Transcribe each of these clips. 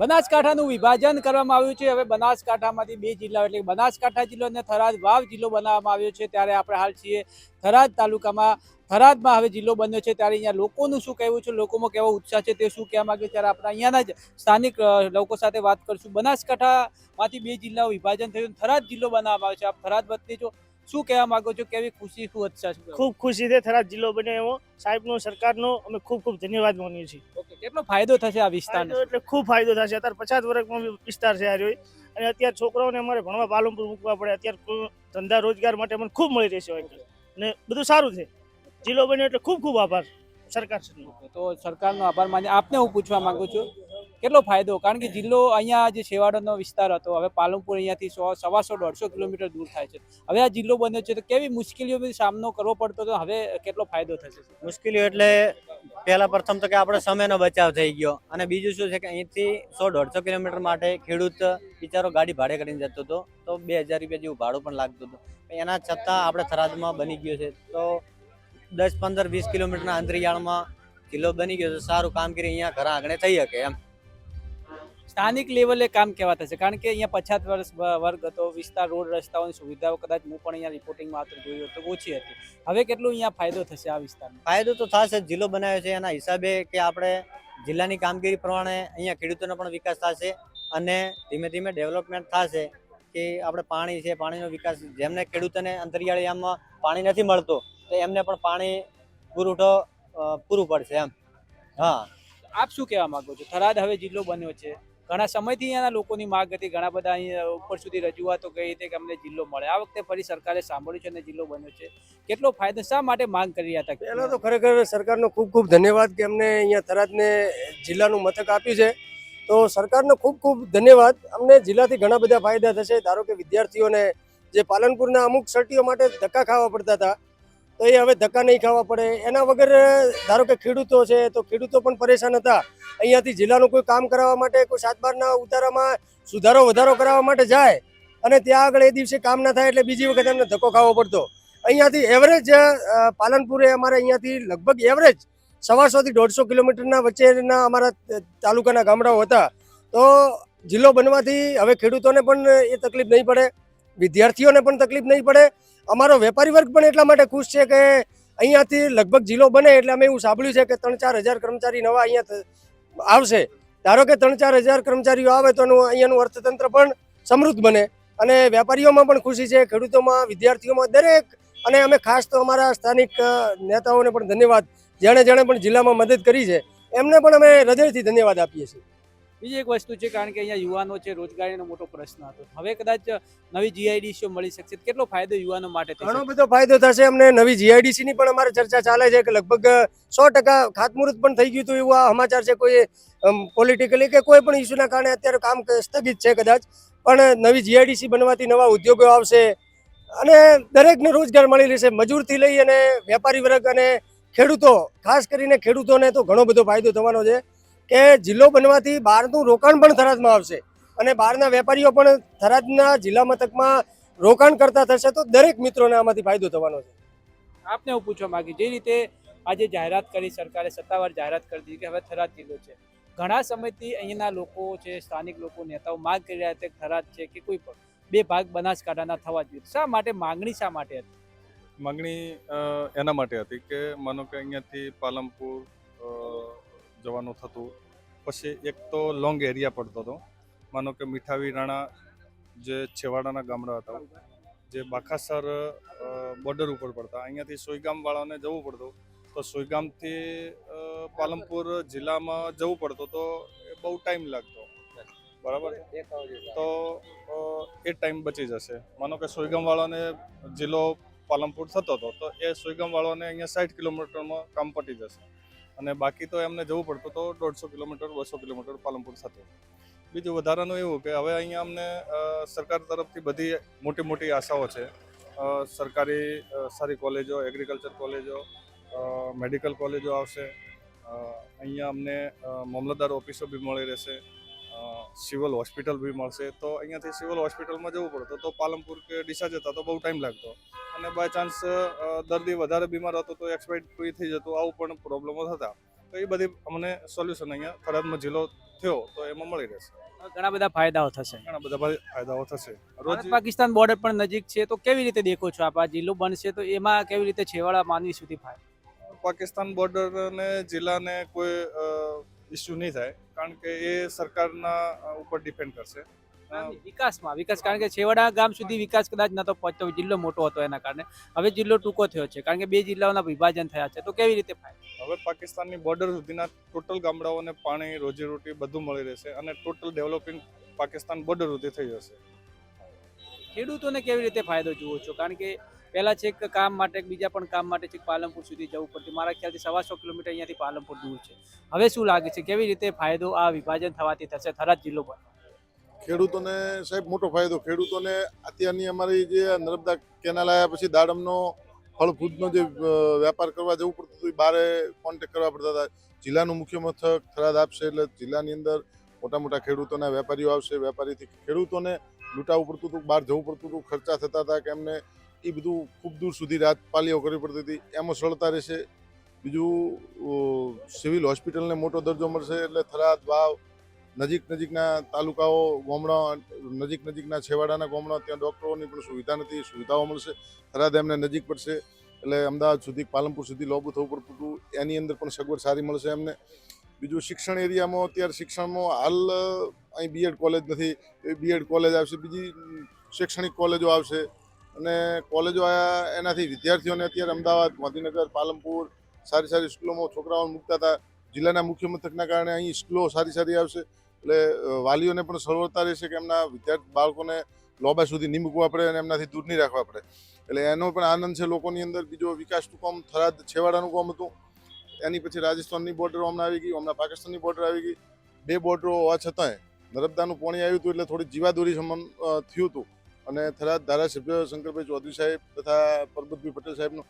બનાસકાંઠાનું વિભાજન કરવામાં આવ્યું છે. હવે બનાસકાંઠામાંથી બે જિલ્લાઓ એટલે બનાસકાંઠા જિલ્લો અને થરાદ વાવ જિલ્લો બનાવવામાં આવ્યો છે. ત્યારે આપણે હાલ છીએ થરાદ તાલુકામાં. થરાદમાં હવે જિલ્લો બન્યો છે. ત્યારે અહીંયા લોકોનું શું કહેવું છે? લોકોમાં કેવો ઉત્સાહ છે તે શું કહેવા માગે છે? ત્યારે આપણે અહીંયાના જ સ્થાનિક લોકો સાથે વાત કરશું. બનાસકાંઠામાંથી બે જિલ્લાઓ વિભાજન થયું. થરાદ જિલ્લો બનાવવામાં આવ્યો છે. આપ થરાદ વતની જો શું કહેવા માંગો છો? કેવી ખુશી શું ઉત્સાહ છે? ખૂબ ખુશી છે થરાદ જિલ્લો બન્યો એવો. સાહેબનો સરકારનો અમે ખૂબ ખૂબ ધન્યવાદ માનીએ છીએ. કેટલો ફાયદો થશે આ વિસ્તારને? ફાયદો એટલે ખૂબ ફાયદો થશે. અત્યારે પચાસ વર્ષમાં વિસ્તાર છે આ રહ્યો. અને અત્યારે છોકરાઓને અમારે ભણવા પાલનપુર મૂકવા પડે. અત્યારે ધંધા રોજગાર માટે અમને ખૂબ મળી રહેશે અને બધું સારું છે. જિલ્લો બન્યો એટલે ખૂબ ખૂબ આભાર સરકાર તો સરકારનો આભાર માની આપને હું પૂછવા માંગુ છું. કેટલો ફાયદો? કારણ કે જિલ્લો અહીંયા જે છેવાડાનો વિસ્તાર હતો, હવે પાલનપુર અહીંયાથી સો, સવાસો દોઢસો કિલોમીટર દૂર થાય છે. હવે આ જિલ્લો બન્યો છે, તો કેવી મુશ્કેલીઓનો સામનો કરવો પડતો તો હવે કેટલો ફાયદો થશે? મુશ્કેલીઓ એટલે પહેલા પ્રથમ તો કે આપણે સમયનો બચાવ થઈ ગયો. અને બીજું શું છે કે અહીંથી સો, દોઢસો કિલોમીટર માટે ખેડૂત બિચારો ગાડી ભાડે કરીને જતો હતો. તો બે હજાર રૂપિયા જેવું ભાડું પણ લાગતું હતું. એના છતાં આપણે થરાદમાં બની ગયો છે. તો દસ, પંદર, વીસ કિલોમીટરના અંતરિયાળમાં જિલ્લો બની ગયો છે. સારું કામગીરી અહીંયા ઘર આંગણે થઈ શકે એમ. સ્થાનિક લેવલે કામ કેવા થશે કારણ કે અહીંયા પછાત વર્ષ વર્ગ હતો વિસ્તાર રોડ રસ્તાઓની સુવિધાઓ કદાચ હું પણ અહીંયા રિપોર્ટિંગમાં આવતો જોયું તો ઓછી હતી. હવે કેટલું અહીંયા ફાયદો થશે આ વિસ્તારમાં? ફાયદો તો થશે જિલ્લો બનાવ્યો છે. એના હિસાબે કે આપણે જિલ્લાની કામગીરી પ્રમાણે અહીંયા ખેડૂતોનો પણ વિકાસ થશે અને ધીમે ધીમે ડેવલપમેન્ટ થશે કે આપણે પાણી છે પાણીનો વિકાસ જેમને ખેડૂતોને અંતરિયાળી આમાં પાણી નથી મળતું તો એમને પણ પાણી પુરવઠો પૂરું પડશે એમ. હા. આપ શું કહેવા માંગો છો? થરાદ હવે જિલ્લો બન્યો છે. ઘણા સમયથી અહીંયાના લોકોની માંગ હતી. ઘણા બધા અહીંયા ઉપર સુધી રજૂઆતો કહી હતી કે અમને જિલ્લો મળે. આ વખતે ફરી સરકારે સાંભળ્યું છે અને જિલ્લો બન્યો છે. કેટલો ફાયદો, શા માટે માંગ કરી રહ્યા હતા? પહેલાં તો ખરેખર સરકારનો ખૂબ ખૂબ ધન્યવાદ કે અમને અહીંયા થરાદને જિલ્લાનું મથક આપ્યું છે. તો સરકારનો ખૂબ ખૂબ ધન્યવાદ. અમને જિલ્લાથી ઘણા બધા ફાયદા થશે. ધારો કે વિદ્યાર્થીઓને જે પાલનપુરના અમુક સર્ટીઓ માટે ધક્કા ખાવા પડતા હતા. તો એ હવે ધક્કા નહીં ખાવા પડે. એના વગર, ધારો કે ખેડૂતો છે, તો ખેડૂતો પણ પરેશાન હતા. અહીંયાથી જિલ્લાનું કોઈ કામ કરાવવા માટે, કોઈ સાત બારના ઉતારામાં સુધારો, વધારો કરાવવા માટે જાય અને ત્યાં આગળ એ દિવસે કામ ના થાય એટલે બીજી વખત એમને ધક્કો ખાવો પડતો. અહીંયાથી એવરેજ પાલનપુરે અમારે અહીંયાથી લગભગ એવરેજ સવાસોથી દોઢસો કિલોમીટરના વચ્ચેના અમારા તાલુકાના ગામડાઓ હતા. તો જિલ્લો બનવાથી હવે ખેડૂતોને પણ એ તકલીફ નહીં પડે. વિદ્યાર્થીઓને પણ તકલીફ નહીં પડે. અમારો વેપારી વર્ગ પણ એટલા માટે ખુશ છે કે અહીંયાથી લગભગ જિલ્લો બને એટલે અમે એવું સાંભળ્યું છે કે ત્રણ ચાર હજાર કર્મચારી નવા અહીંયા આવશે. ધારો કે ત્રણ ચાર હજાર કર્મચારીઓ આવે તો અહીંયાનું અર્થતંત્ર પણ સમૃદ્ધ બને. અને વેપારીઓમાં પણ ખુશી છે, ખેડૂતોમાં, વિદ્યાર્થીઓમાં દરેક, અને અમે ખાસ તો અમારા સ્થાનિક નેતાઓને પણ ધન્યવાદ. જેણે જેણે પણ જિલ્લામાં મદદ કરી છે. એમને પણ અમે હૃદયથી ધન્યવાદ આપીએ છીએ. બીજી એક વસ્તુ છે કારણ કે અહીંયા યુવાનો છે રોજગારીનો મોટો પ્રશ્ન હતો. હવે કદાચ નવી જીઆઈડીસીઓ મળી શકશે. કેટલો ફાયદો યુવાનો માટે ઘણો બધો ફાયદો થશે. અમને નવી જીઆઈડીસીની પણ અમારે ચર્ચા ચાલે છે કે લગભગ સો ટકા ખાતમુહૂર્ત પણ થઈ ગયું હતું એવું આ સમાચાર છે. કોઈ પોલિટિકલી કે કોઈ પણ ઇસ્યુના કારણે અત્યારે કામ સ્થગિત છે કદાચ. પણ નવી જીઆઈડીસી બનવાથી નવા ઉદ્યોગો આવશે અને દરેકને રોજગાર મળી રહેશે. મજૂરથી લઈ અને વેપારી વર્ગ અને ખેડૂતો ખાસ કરીને ખેડૂતોને તો ઘણો બધો ફાયદો થવાનો છે. કે જિલ્લો બનવાથી બહારનું રોકાણ પણ થરાદમાં આવશે. અને બહારના વેપારીઓ પણ થરાદના જિલ્લા મથકમાં રોકાણ કરતા થશે તો દરેક મિત્રોને આમાંથી ફાયદો થવાનો છે. આપને હું પૂછવા માંગી જે રીતે આજે જાહેરાત કરી સરકારે સત્તાવાર જાહેરાત કરી દીધી કે હવે થરાદ જિલ્લો છે. ઘણા સમયથી અહીંના લોકો છે સ્થાનિક લોકો નેતાઓ માંગ કરી રહ્યા હતા કે થરાદ છે કે કોઈ પણ બે ભાગ બનાસકાંઠાના થવા જોઈએ. શા માટે માંગણી શા માટે હતી? માગણી એના માટે હતી કે માનો કે અહીંયાથી પાલનપુર અ, જવાનું થતું. પછી એક તો લોંગ એરિયા પડતો હતો. માનો કે મીઠાવી રાણા જે છેવાડાના ગામડા હતા, જે બાખાસર બોર્ડર ઉપર પડતા. અહીંયાથી સોયગામવાળાને જવું પડતું. તો સોયગામથી પાલનપુર જિલ્લામાં જવું પડતું તો એ બહુ ટાઈમ લાગતો. બરાબર? તો એ ટાઈમ બચી જશે. માનો કે સોયગામવાળાને જિલ્લો પાલનપુર થતો હતો, તો એ સોયગામવાળાને અહીંયા સાઠ કિલોમીટરમાં કામ પટી જશે. અને બાકી તો એમને જવું પડતું તો દોઢસો કિલોમીટર, બસો કિલોમીટર પાલનપુર થતું બીજું વધારાનું એવું કે હવે અહીંયા અમને સરકાર તરફથી બધી મોટી મોટી આશાઓ છે. સરકારી સારી કોલેજો, એગ્રીકલ્ચર કોલેજો મેડિકલ કોલેજો આવશે. અહીંયા અમને મામલતદાર ઓફિસો બી મળી રહેશે. સિવિલ હોસ્પિટલ બી મળશે. તો અહીંયાથી સિવિલ હોસ્પિટલમાં જવું પડતું તો પાલનપુર કે ડીસા જતા તો બહુ ટાઈમ લાગતો. અને બાય ચાન્સ દર્દી વધારે બીમાર હતો તો એક્સપાયર્ડ ફ્રી થઈ જતું. આવું પણ પ્રોબ્લેમો થતા. તો એ બધી અમને સોલ્યુશન અહીંયા થરાદમાં જિલ્લો થયો તો એમાં મળી રહેશે. ઘણા બધા ફાયદાઓ થશે. ઘણા બધા ફાય- ફાયદાઓ થશે. રોજ પાકિસ્તાન બોર્ડર પણ નજીક છે. તો કેવી રીતે દેખો છો આપ? આ જિલ્લો બનશે તો એમાં કેવી રીતે છેવાડા માનવી સુધી ફાયદો પાકિસ્તાન બોર્ડર અને જિલ્લાને કોઈ ઇસ્યુ નહીં થાય કારણ કે એ સરકારના ઉપર ડિપેન્ડ કરશે. વિકાસમાં વિકાસ કારણ કે છેવાડા ગામ સુધી વિકાસ કદાચ નતો પહોંચતો જિલ્લો મોટો હતો એના કારણે. હવે જિલ્લો ટૂંકો થયો છે કારણ કે બે જિલ્લાઓના વિભાજન થયા છે તો કેવી રીતે ફાયદો હવે પાકિસ્તાનની બોર્ડર સુધીના ટોટલ ગામડાઓને પાણી રોજીરોટી બધું મળી રહેશે અને ટોટલ ડેવલપિંગ પાકિસ્તાન બોર્ડર સુધી થઈ જશે. ખેડૂતોને કેવી રીતે ફાયદો જુઓ છો? કારણ કે પહેલા છેક કામ માટે બીજા પણ કામ માટે છેક પાલનપુર સુધી જવું પડતું. મારા ખ્યાલથી સવાસો કિલોમીટર અહીંયાથી પાલનપુર દૂર છે. હવે શું લાગે છે? કેવી રીતે ફાયદો આ વિભાજન થવાથી થશે? થરાદ જિલ્લો પર. ખેડૂતોને સાહેબ, મોટો ફાયદો. ખેડૂતોને અત્યારની અમારી જે નર્મદા કેનાલ આવ્યા પછી દાડમનો ફળ જે વેપાર કરવા જવું પડતું હતું, એ બારે કોન્ટેક કરવા પડતા હતા. જિલ્લાનું મુખ્ય મથક થરાદ આપશે એટલે જિલ્લાની અંદર મોટા મોટા ખેડૂતોના વેપારીઓ આવશે. વેપારીથી ખેડૂતોને લૂંટાવું પડતું હતું, બહાર જવું પડતું હતું. ખર્ચા થતા હતા કે એમને એ બધું ખૂબ દૂર સુધી રાત પાલીઓ કરવી પડતી હતી. એમાં સરળતા રહેશે. બીજું સિવિલ હોસ્પિટલને મોટો દરજ્જો મળશે એટલે થરાદ, વાવ, નજીક નજીકના તાલુકાઓ, ગામડા, નજીક નજીકના છેવાડાના ગામડા, ત્યાં ડૉક્ટરોની પણ સુવિધા નથી. સુવિધાઓ મળશે. થરાદ એમને નજીક પડશે. એટલે અમદાવાદ સુધી, પાલનપુર સુધી લોબું થવું પડતું એની અંદર પણ સગવડ સારી મળશે એમને. બીજું, શિક્ષણ એરિયામાં અત્યારે શિક્ષણમાં હાલ અહીં બીએડ કોલેજ નથી. એ બીએડ કોલેજ આવશે. બીજી શૈક્ષણિક કોલેજો આવશે. અને કોલેજો આવ્યા એનાથી વિદ્યાર્થીઓને અત્યારે અમદાવાદ, ગાંધીનગર, પાલનપુર સારી સારી સ્કૂલોમાં છોકરાઓને મૂકતા હતા. જિલ્લાના મુખ્ય મથકના કારણે અહીં સ્કૂલો સારી સારી આવશે. એટલે વાલીઓને પણ સરળતા રહેશે કે એમના વિદ્યાર્થી બાળકોને લોબા સુધી નહીં મૂકવા પડે અને એમનાથી દૂર નહીં રાખવા પડે. એટલે એનો પણ આનંદ છે લોકોની અંદર. બીજો વિકાસનું કામ થરાદ છેવાડાનું કામ હતું. એની પછી રાજસ્થાનની બોર્ડર હમણાં આવી ગઈ, હમણાં પાકિસ્તાનની બોર્ડર આવી ગઈ. બે બોર્ડરો હોવા છતાંય નર્મદાનું પાણી આવ્યું હતું એટલે થોડી જીવાદોરી થયું હતું. અને થરાદ ધારાસભ્ય શંકરભાઈ ચૌધરી સાહેબ તથા પરબતભાઈ પટેલ સાહેબનો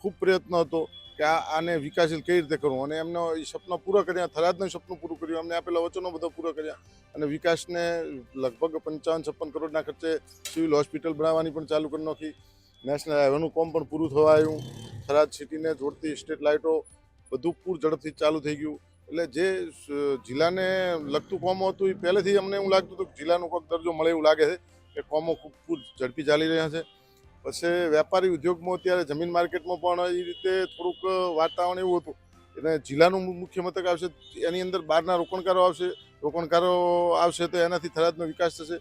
ખૂબ પ્રયત્ન હતો કે આ આને વિકાસશીલ કઈ રીતે કરવું? અને એમનો એ સપના પૂરા કર્યા, થરાદનું સપનું પૂરું કર્યું અમને આપેલા વચનો બધા પૂરા કર્યા. અને વિકાસને લગભગ પંચાવન, છપ્પન કરોડના ખર્ચે સિવિલ હોસ્પિટલ બનાવવાની પણ ચાલુ કરી નાખી. નેશનલ હાઈવેનું કામ પણ પૂરું થવા આવ્યું. થરાદ સિટીને જોડતી સ્ટ્રીટ લાઇટો બધું પૂર ઝડપથી ચાલુ થઈ ગયું. એટલે જે જિલ્લાને લગતું કામ હતું એ પહેલેથી અમને એવું લાગતું હતું કે જિલ્લાનો કોઈક દરજ્જો મળે એવું લાગે છે. કે કોમો ખૂબ ખૂબ ઝડપી ચાલી રહ્યા છે. પછી વેપારી ઉદ્યોગમાં અત્યારે જમીન માર્કેટમાં પણ એ રીતે થોડુંક વાતાવરણ એવું હતું. એટલે જિલ્લાનું મુખ્ય મથક આવશે, એની અંદર બહારના રોકાણકારો આવશે રોકાણકારો આવશે તો એનાથી થરાદનો વિકાસ થશે.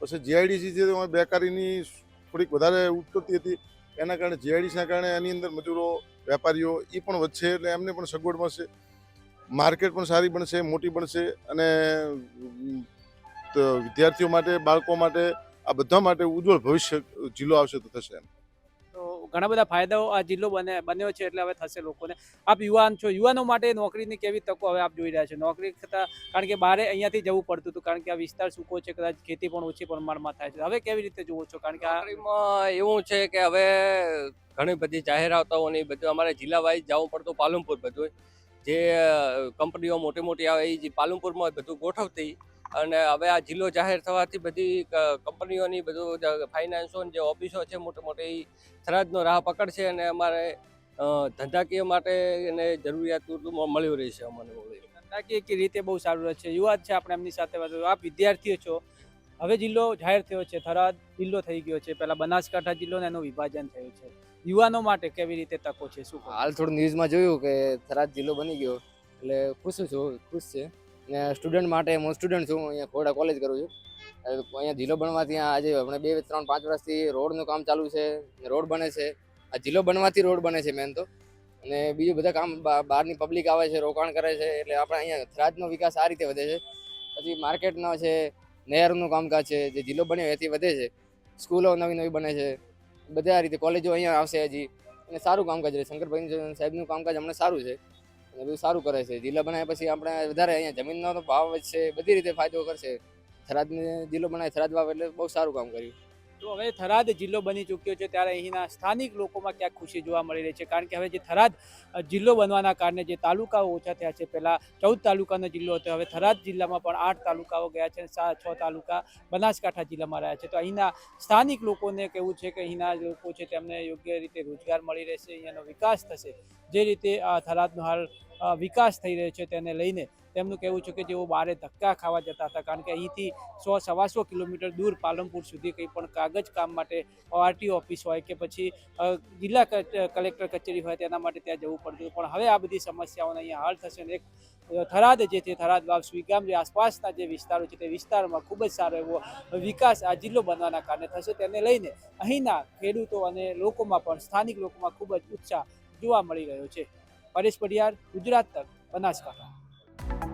પછી જીઆઈડીસી તેમાં બેકારીની થોડીક વધારે ઉત્પત્તિ હતી, એના કારણે જીઆઈડીસીના કારણે એની અંદર મજૂરો, વેપારીઓ એ પણ વધશે એટલે એમને પણ સગવડ મળશે. માર્કેટ પણ સારી બનશે, મોટી બનશે અને વિદ્યાર્થીઓ માટે, બાળકો માટે આ બધા માટે ઉજ્જવળ ભવિષ્ય જિલ્લો આવશે તો થશે એમ. તો ઘણા બધા ફાયદાઓ આ જિલ્લો બને બન્યો છે એટલે હવે થશે લોકોને. આપ યુવાન છો યુવાનો માટે નોકરીની કેવી તકો હવે આપ જોઈ રહ્યા છો. નોકરી થતાં કારણ કે બારે અહીંયાથી જવું પડતું હતું કારણ કે આ વિસ્તાર સૂકો છે કદાચ ખેતી પણ ઓછી પ્રમાણમાં થાય છે. હવે કેવી રીતે જુઓ છો? કારણ કે નોકરીમાં એવું છે કે હવે ઘણી બધી જાહેરાતો ને એ બધું અમારે જિલ્લા વાઇઝ જવું પડતું પાલનપુર બધું. જે કંપનીઓ મોટી મોટી આવે એ જે પાલનપુરમાં બધું ગોઠવતી. અને હવે આ જિલ્લો જાહેર થવાથી બધી કંપનીઓની બધું ફાઇનાન્સો જે ઓફિસો છે મોટી મોટી ઈ થરાદનો રાહ પકડશે અને અમારે ધંધાકીય માટે એને જરૂરિયાત પૂરતું મળ્યું રહેશે અમને ધંધાકીય રીતે બહુ સારું રહેશે? યુવા જ છે આપણે એમની સાથે વાત. આપ વિદ્યાર્થીઓ છો. હવે જિલ્લો જાહેર થયો છે. થરાદ જિલ્લો થઈ ગયો છે. પહેલાં બનાસકાંઠા જિલ્લોને એનું વિભાજન થયું છે. યુવાનો માટે કેવી રીતે તકો છે? શું હાલ થોડું ન્યૂઝમાં જોયું કે થરાદ જિલ્લો બની ગયો. એટલે ખુશ છું ખુશ છે. ને સ્ટુડન્ટ માટે હું સ્ટુડન્ટ છું અહીંયા ખોડા કોલેજ કરું છું. અહીંયા જિલ્લો બનવાથી આજે હમણાં બે, ત્રણ, પાંચ વર્ષથી રોડનું કામ ચાલુ છે, રોડ બને છે. આ જિલ્લો બનવાથી રોડ બને છે મેન તો. અને બીજું બધા કામ બહારની પબ્લિક આવે છે, રોકાણ કરે છે, એટલે આપણે અહીંયા થરાદનો વિકાસ આ રીતે વધે છે. પછી માર્કેટનો છે, નહેરનું કામકાજ છે, જે જિલ્લો બન્યો એથી વધે છે. સ્કૂલો નવી નવી બને છે. બધા રીતે કોલેજો અહીંયા આવશે હજી. અને સારું કામકાજ રહે. શંકરભાઈ સાહેબનું કામકાજ હમણાં સારું છે. બધું સારું કરે છે. જિલ્લા બનાવ્યા પછી આપણે વધારે અહીંયા જમીનનો ભાવ વધશે, બધી રીતે ફાયદો કરશે. થરાદને જિલ્લો બનાવે, થરાદ વાવ એટલે બહુ સારું કામ કર્યું. તો હવે થરાદ જિલ્લો બની ચૂક્યો છે ત્યારે અહીંના સ્થાનિક લોકોમાં ક્યાંક ખુશી જોવા મળી રહી છે કારણ કે હવે જે થરાદ જિલ્લો બનવાના કારણે જે તાલુકાઓ ઓછા થયા છે, પહેલાં ચૌદ તાલુકાનો જિલ્લો હતો, હવે થરાદ જિલ્લામાં પણ આઠ તાલુકાઓ ગયા છે સાત છ તાલુકા બનાસકાંઠા જિલ્લામાં રહ્યા છે. તો અહીંના સ્થાનિક લોકોને કહેવું છે કે અહીંના લોકો છે તેમને યોગ્ય રીતે રોજગાર મળી રહેશે, અહીંયાનો વિકાસ થશે. જે રીતે થરાદનો હાલ વિકાસ થઈ રહ્યો છે તેને લઈને તેમનું કહેવું છે કે જેઓ બારે ધક્કા ખાવા જતા હતા, કારણ કે અહીંથી સો સવાસો કિલોમીટર દૂર પાલનપુર સુધી કંઈ પણ કાગજ કામ માટે આરટીઓ ઓફિસ હોય કે પછી જિલ્લા કલેક્ટર કચેરી હોય તેના માટે ત્યાં જવું પડતું પણ હવે આ બધી સમસ્યાઓને અહીંયા હલ થશે અને એક થરાદ જે છે, થરાદ વાવ સ્વીગામ જે આસપાસના જે વિસ્તારો છે, તે વિસ્તારમાં ખૂબ જ સારો એવો વિકાસ આ જિલ્લો બનવાના કારણે થશે. તેને લઈને અહીંના ખેડૂતો અને લોકોમાં પણ, સ્થાનિક લોકોમાં ખૂબ જ ઉત્સાહ જોવા મળી રહ્યો છે. પરેશ પડિયાર ગુજરાત તક, બનાસકાંઠા. Bye.